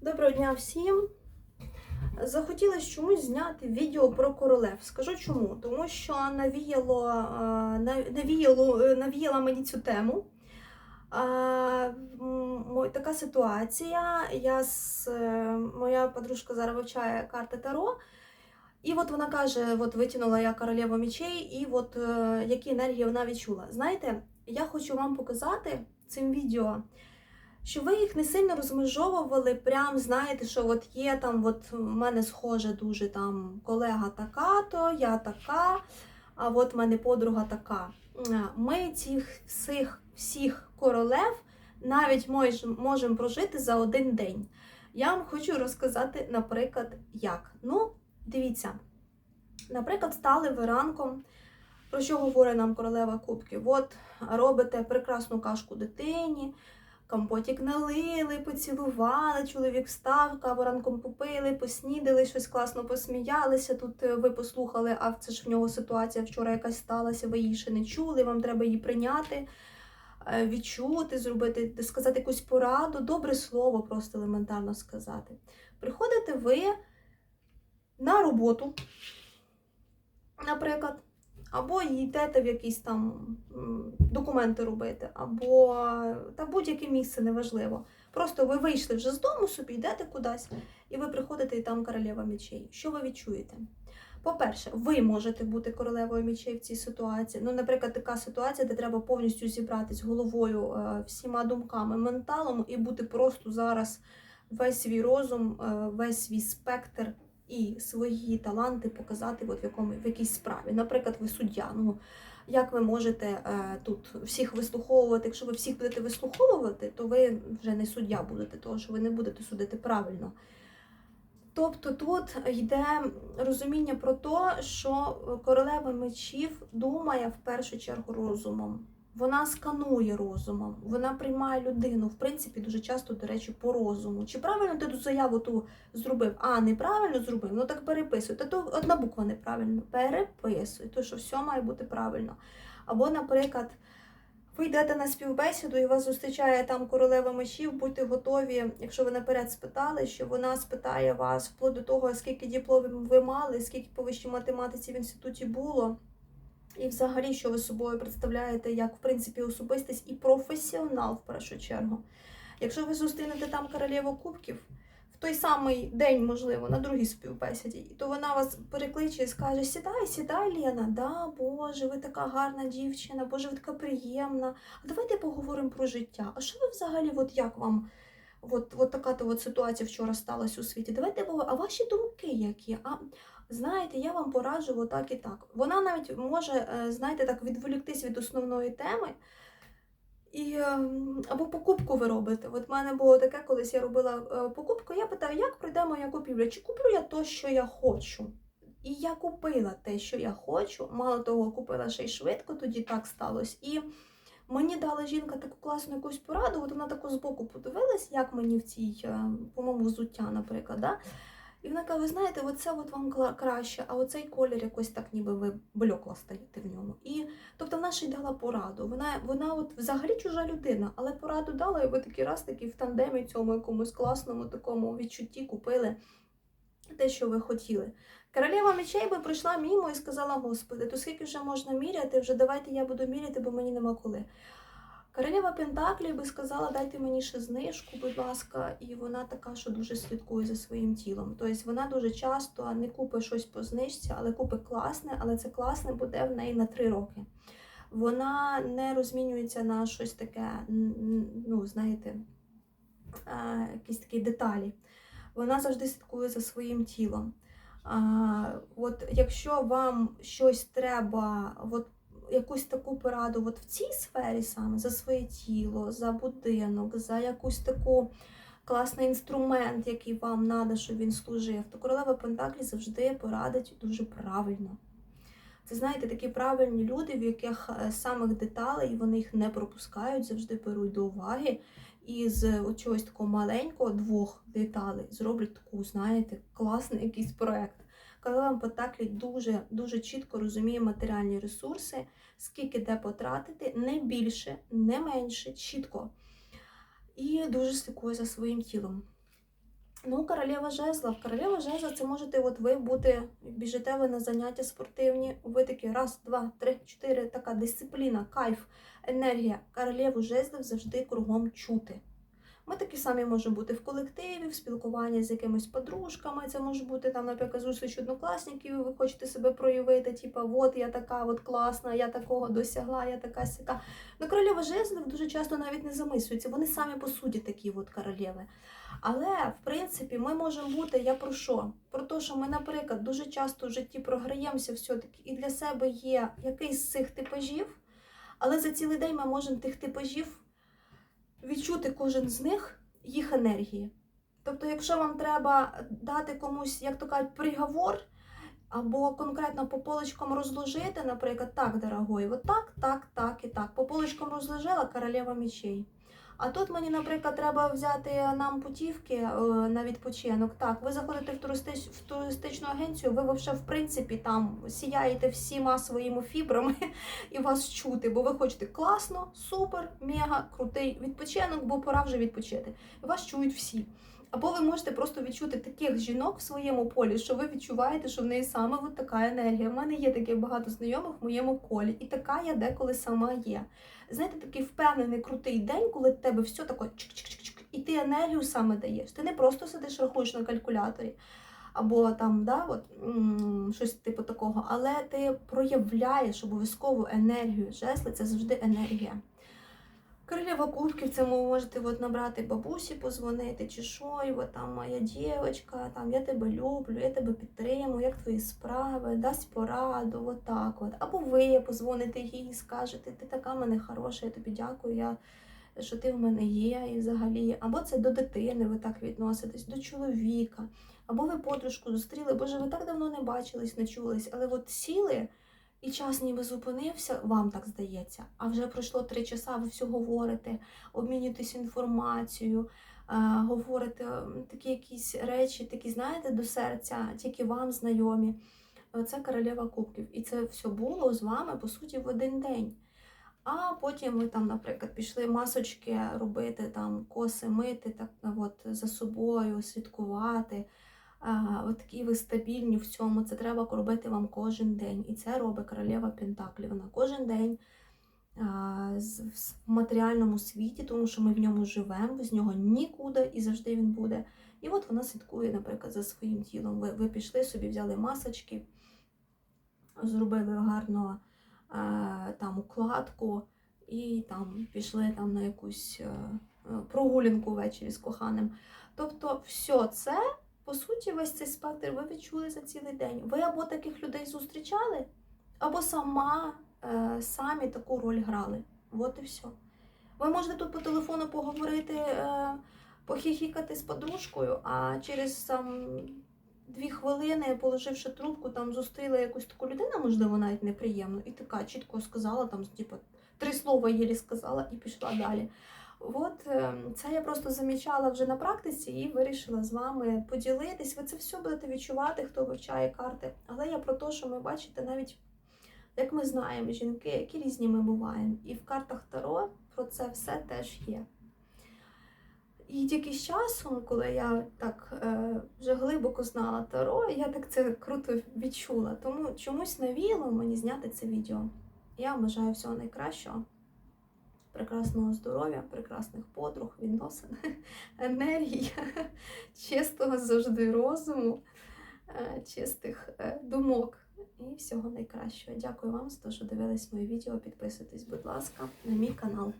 Доброго дня всім! Захотілося чомусь зняти відео про королев. Скажу чому. Тому що навіяло, навіяло, навіяла мені цю тему. Така ситуація. Я з, е, моя подружка зараз вивчає карти Таро. І от вона каже: от витягнула я королеву мечей, і от е, які енергії вона відчула. Знаєте, я хочу вам показати цим відео що ви їх не сильно розмежовували, прям знаєте, що от є там, от в мене схоже дуже там колега така, то я така, а от в мене подруга така. Е, Ми цих всіх, всіх королев навіть можемо прожити за один день. Я вам хочу розказати, наприклад, як. Ну, дивіться, наприклад, стали ви ранком. Про що говорить нам королева кубків? От робите прекрасну кашку дитині, компотик налили, поцілували, чоловік встав, каву ранком попили, поснідали, щось класно посміялися. Тут е, ви послухали, а це ж в нього ситуація вчора якась сталася, ви її ще не чули, вам треба її прийняти, е, відчути, зробити, сказати якусь пораду, добре слово, просто елементарно сказати. Приходите ви на роботу, наприклад. Або йдете в якісь там документи робити, або та будь-яке місце неважливо. Просто ви вийшли вже з дому собі, йдете кудись, і ви приходите, і там королева мечей. Що ви відчуєте? По-перше, ви можете бути королевою мечей в цій ситуації. Ну, наприклад, така ситуація, де треба повністю зібратись головою, е, всіма думками, менталом і бути просто зараз весь свій розум, е, весь свій спектр і свої таланти показати от в якому в якійсь справі. Наприклад, ви суддя. Ну як ви можете е, тут всіх вислуховувати? Якщо ви всіх будете вислуховувати, то ви вже не суддя будете, тому що ви не будете судити правильно. Тобто тут йде розуміння про те, що королева мечів думає в першу чергу розумом. Вона сканує розумом, вона приймає людину, в принципі, дуже часто, до речі, по розуму. Чи правильно ти ту заяву ту зробив? А, неправильно зробив? Ну так переписуй. Та то одна буква неправильно. Переписуй, то що все має бути правильно. Або, наприклад, ви йдете на співбесіду і вас зустрічає там королева мечів, будьте готові, якщо ви наперед спитали, що вона спитає вас вплоть до того, скільки дипломів ви мали, скільки по вищій математиці в інституті було. І взагалі, що ви собою представляєте, як в принципі особистість і професіонал в першу чергу. Якщо ви зустрінете там королеву кубків в той самий день, можливо, на другій співбесіді, то вона вас перекличе і скаже: Сідай, сідай, Лена, да, Боже, ви така гарна дівчина, Боже, ви така приємна. А давайте поговоримо про життя. А що ви взагалі, от як вам? От, от така то от ситуація вчора сталася у світі. Давайте. А ваші думки які? А знаєте, я вам пораджу отак і так. Вона навіть може, е, знаєте, так відволіктись від основної теми. І, ем, або покупку ви робите. От в мене було таке, колись я робила е, покупку, я питаю, як пройде моя купівля? Чи куплю я то, що я хочу? І я купила те, що я хочу. Мало того, купила ще й швидко, тоді так сталося. І мені дала жінка таку класну якусь пораду, от вона таку збоку подивилась, як мені в цій, е, по-моєму, взуття, наприклад. Да? І вона каже, ви знаєте, оце от вам краще, а оцей колір якось так ніби ви блекла стаєте в ньому. І тобто вона ще й дала пораду. Вона, вона от взагалі чужа людина, але пораду дала, і ви такий раз такий в тандемі цьому якомусь класному такому відчутті купили те, що ви хотіли. Королева мечей би прийшла мімо і сказала: Господи, то скільки вже можна міряти? Вже давайте я буду міряти, бо мені нема коли. Королева Пентаклі би сказала, дайте мені ще знижку, будь ласка, і вона така, що дуже слідкує за своїм тілом. Тобто вона дуже часто не купить щось по знижці, але купить класне, але це класне буде в неї на три роки. Вона не розмінюється на щось таке, ну, знаєте, якісь такі деталі. Вона завжди слідкує за своїм тілом. А, от якщо вам щось треба, от якусь таку пораду от в цій сфері саме за своє тіло, за будинок, за якусь таку класний інструмент, який вам треба, щоб він служив, то королева Пентаклі завжди порадить дуже правильно. Це знаєте, такі правильні люди, в яких е, самих деталей вони їх не пропускають, завжди беруть до уваги. І з чогось такого маленького двох деталей зроблять таку, знаєте, класний якийсь проект. Королева Пентаклі дуже дуже чітко розуміє матеріальні ресурси, скільки де потратити, не більше, не менше, чітко. І дуже слідкує за своїм тілом. Ну, королева жезла. Королева жезла це можете от ви бути, біжите ви на заняття спортивні, ви такі раз, два, три, чотири, така дисципліна, кайф, енергія. Королеву жезлів завжди кругом чути. Ми такі самі можемо бути в колективі, в спілкуванні з якимись подружками. Це може бути там, наприклад, зустріч однокласників, ви хочете себе проявити, типа, от я така от класна, я такого досягла, я така сяка. Ну, королева жезлів дуже часто навіть не замислюються. Вони самі по суті такі от королеви. Але в принципі ми можемо бути, я про що? Про те, що ми, наприклад, дуже часто в житті програємося все-таки, і для себе є якийсь з цих типажів, але за цілий день ми можемо тих типажів відчути кожен з них їх енергії. Тобто, якщо вам треба дати комусь, як то кажуть, приговор, або конкретно по полочкам розложити, наприклад, так, дорогой, от так, так, так і так. По полочкам розложила королева мечей. А тут мені, наприклад, треба взяти нам путівки е, на відпочинок. Так, ви заходите в, туристич, в туристичну агенцію, ви вже в принципі там сіяєте всіма своїми фібрами і вас чути, бо ви хочете класно, супер, мега крутий відпочинок, бо пора вже відпочити. Вас чують всі. Або ви можете просто відчути таких жінок в своєму полі, що ви відчуваєте, що в неї саме от така енергія. У мене є таких багато знайомих в моєму колі, і така я деколи сама є. Знаєте, такий впевнений крутий день, коли в тебе все таке чик-чик-чик, і ти енергію саме даєш. Ти не просто сидиш, рахуєш на калькуляторі. Або там, да, от, м, щось типу такого, але ти проявляєш обов'язкову енергію. Жесли це завжди енергія. Королева кубків, це ви можете от, набрати бабусі, позвонити, чи що, і от там моя дівчинка, там я тебе люблю, я тебе підтримую, як твої справи, дасть пораду, от так от. Або ви позвоните їй і скажете, ти така в мене хороша, я тобі дякую, я, що ти в мене є і взагалі. Або це до дитини ви так відноситесь, до чоловіка. Або ви подружку зустріли, боже, ви так давно не бачились, не чулись, але от сіли. І час ніби зупинився, вам так здається. А вже пройшло три часа, ви все говорите, обмінюєтесь інформацією, е, говорите такі якісь речі, такі, знаєте, до серця, тільки вам знайомі. Це королева кубків. І це все було з вами, по суті, в один день. А потім ви там, наприклад, пішли масочки робити, там коси мити, так от за собою, слідкувати. От такі ви стабільні в цьому, це треба робити вам кожен день. І це робить королева Пентаклів. Вона кожен день в матеріальному світі, тому що ми в ньому живемо, з нього нікуди і завжди він буде. І от вона слідкує, наприклад, за своїм тілом. Ви, ви пішли собі, взяли масочки, зробили гарно там укладку і там пішли там на якусь е, прогулянку ввечері з коханим. Тобто, все це по суті, весь цей спектр ви відчули за цілий день. Ви або таких людей зустрічали, або сама е, самі таку роль грали. От і все. Ви можете тут по телефону поговорити, е, похихікати з подружкою, а через там дві хвилини, положивши трубку, там зустріла якусь таку людину, можливо, навіть неприємну, і така чітко сказала, там, типу, три слова єлі сказала і пішла далі. От е, це я просто замічала вже на практиці і вирішила з вами поділитись. Ви це все будете відчувати, хто вивчає карти. Але я про те, що ми бачите, навіть як ми знаємо, жінки, які різні ми буваємо. І в картах Таро про це все теж є. І тільки з часом, коли я так е, вже глибоко знала Таро, я так це круто відчула. Тому чомусь навіяло мені зняти це відео. Я вам бажаю всього найкращого прекрасного здоров'я, прекрасних подруг, відносин, енергії, чистого завжди розуму, е, чистих е, думок і всього найкращого. Дякую вам за те, що дивились моє відео. Підписуйтесь, будь ласка, на мій канал.